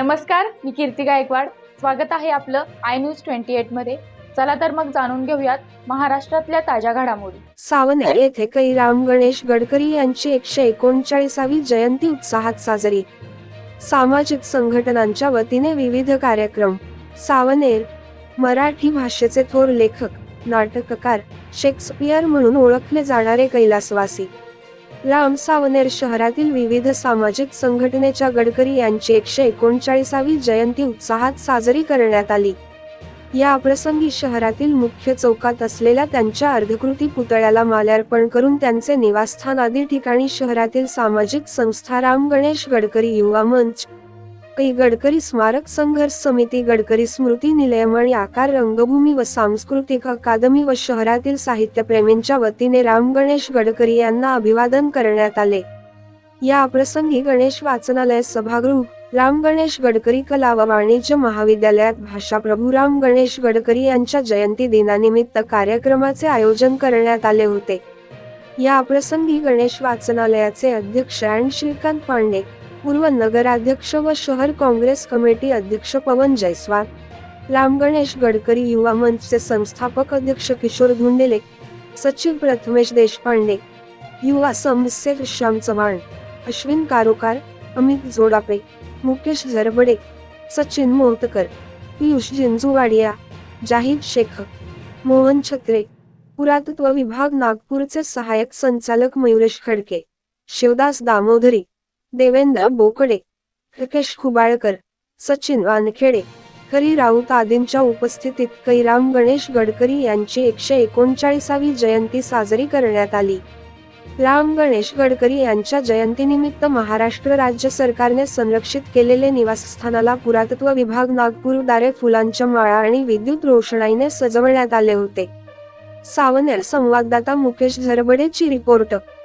नमस्कार मी कीर्ती गायकवाड. स्वागत आहे आपलं आय न्यूज ट्वेंटी एटमध्ये. चला तर मग जाणून घेऊयात महाराष्ट्रातल्या ताज्या घडामोडी. सावनेर येथे कैराम गणेश गडकरी यांची एकशे एकोणचाळीसावी जयंती उत्साहात साजरी. सामाजिक संघटनांच्या वतीने विविध कार्यक्रम. सावनेर मराठी भाषेचे थोर लेखक नाटककार शेक्सपियर म्हणून ओळखले जाणारे कैलासवासी. राम सावनेर शहरातील विविध सामाजिक संघटनेच्या गडकरी यांची एकशे एकोणचाळीसावी जयंती उत्साहात साजरी करण्यात आली. या प्रसंगी शहरातील मुख्य चौकात असलेल्या त्यांच्या अर्धकृती पुतळ्याला माल्यार्पण करून त्यांचे निवासस्थान आदी ठिकाणी शहरातील सामाजिक संस्था राम गणेश गडकरी युवा मंच कै गडकरी स्मारक संघर्ष समिती गडकरी स्मृती निलयमणी आकार रंगभूमी व सांस्कृतिक अकादमी व शहरातील साहित्यप्रेमींच्या वतीने राम गणेश गडकरी यांना अभिवादन करण्यात आले. या प्रसंगी गणेश वाचनालय सभागृह राम गणेश गडकरी कला व वाणिज्य महाविद्यालयात भाषा प्रभू राम गणेश गडकरी यांच्या जयंती दिनानिमित्त कार्यक्रमाचे आयोजन करण्यात आले होते. या प्रसंगी गणेश वाचनालयाचे अध्यक्ष अँड श्रीकांत पांडे पूर्व नगराध्यक्ष व शहर काँग्रेस कमिटी अध्यक्ष पवन जयस्वाल राम गणेश गडकरी युवा मंचचे संस्थापक अध्यक्ष किशोर धुंडेले सचिव प्रथमेश देशपांडे युवा समस्ये श्याम चव्हाण अश्विन कारोकार अमित जोडापे मुकेश झरबडे सचिन मोहतकर पियुष जिंजुवाडिया जाहीद शेख मोहन छत्रे पुरातत्व विभाग नागपूरचे सहाय्यक संचालक मयुरेश खडके शिवदास दामोदरी देवेंद्र बोकडे रकेश खुबाळकर सचिन वानखेडे हरी राऊत आदींच्या उपस्थितीत कैराम गणेश गडकरी यांची एकशे एकोणचाळीसावी जयंती साजरी करण्यात आली. राम गणेश गडकरी यांच्या जयंतीनिमित्त महाराष्ट्र राज्य सरकारने संरक्षित केलेले निवासस्थानाला पुरातत्व विभाग नागपूरद्वारे फुलांच्या माळा आणि विद्युत रोषणाईने सजवण्यात आले होते. सावनेर संवाददाता मुकेश झरबडेची रिपोर्ट